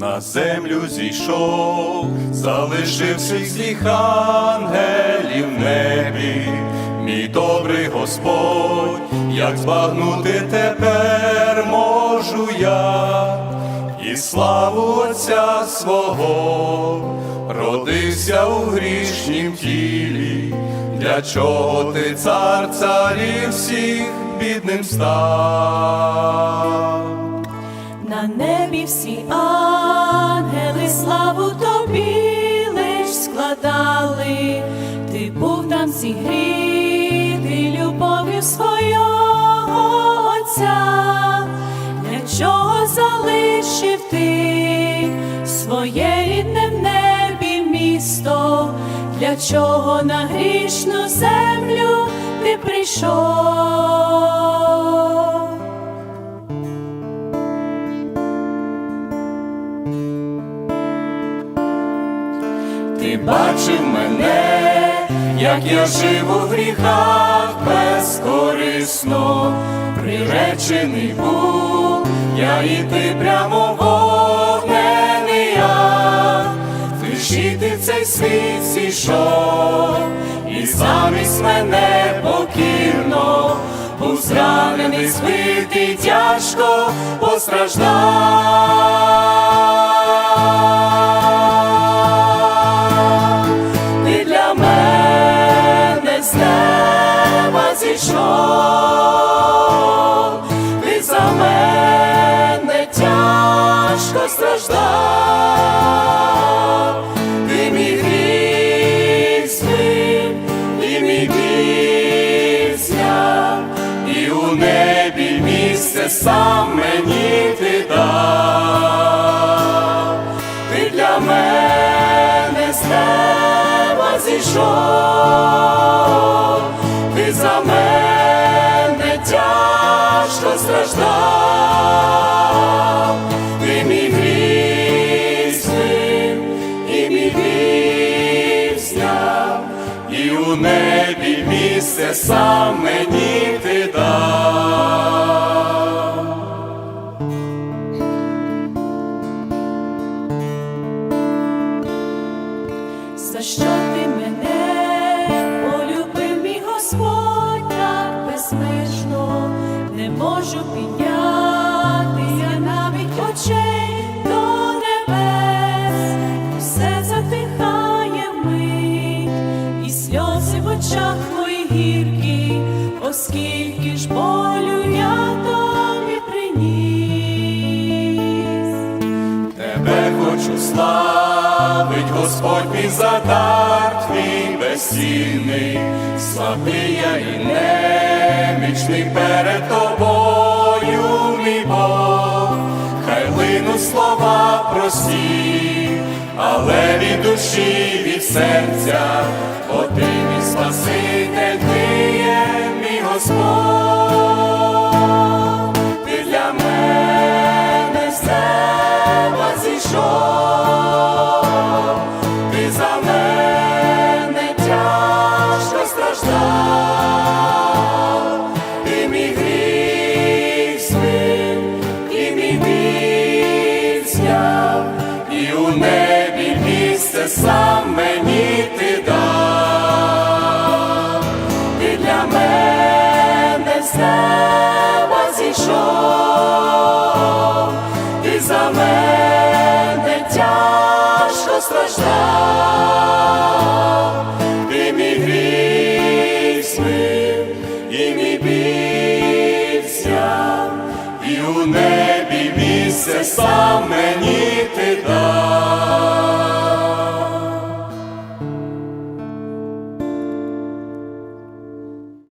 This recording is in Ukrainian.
на землю зійшов, залишив всіх ангелів в небі, мій добрий Господь, як збагнути тепер можу я, і славу Отця свого родився у грішнім тілі, для чого ти цар царів всіх бідним став. На небі всі ангели славу тобі лиш складали, ти був там зігрітий любов'ю свого Отця, для чого залишив ти своє рідне в небі місто, для чого на грішну землю ти прийшов. Бачив мене, як я жив у гріхах безкорисно, приречений був, я і ти прямо вогнений я, в цей світ зійшов, і замість мене покірно, був зранений, збитий, тяжко постраждав. Тяжко страждав, ти мій гріх змив, і мій біль і у небі місце сам мені ти дав, ти для мене з неба зійшов, ти за мене тяжко страждав, місце сам мені ти дав. За що ти мене полюбив, мій Господь так безмежно, не можу піднятися навіть очей до небес, все затихає мить, і сльози в очах гіркі, оскільки ж болю я тобі приніс. Тебе хочу славить, Господь мій задар твій безцінний, слабий я і немічний перед тобою, мій Бог, хай лину слова прості, але від душі, від серця, бо ти Спаситель, сам мені ти дав, ти для мене з неба зійшов, ти за мене тяжко страждав, ти мій гріх змив, і мій зняв, і у небі місце сам мені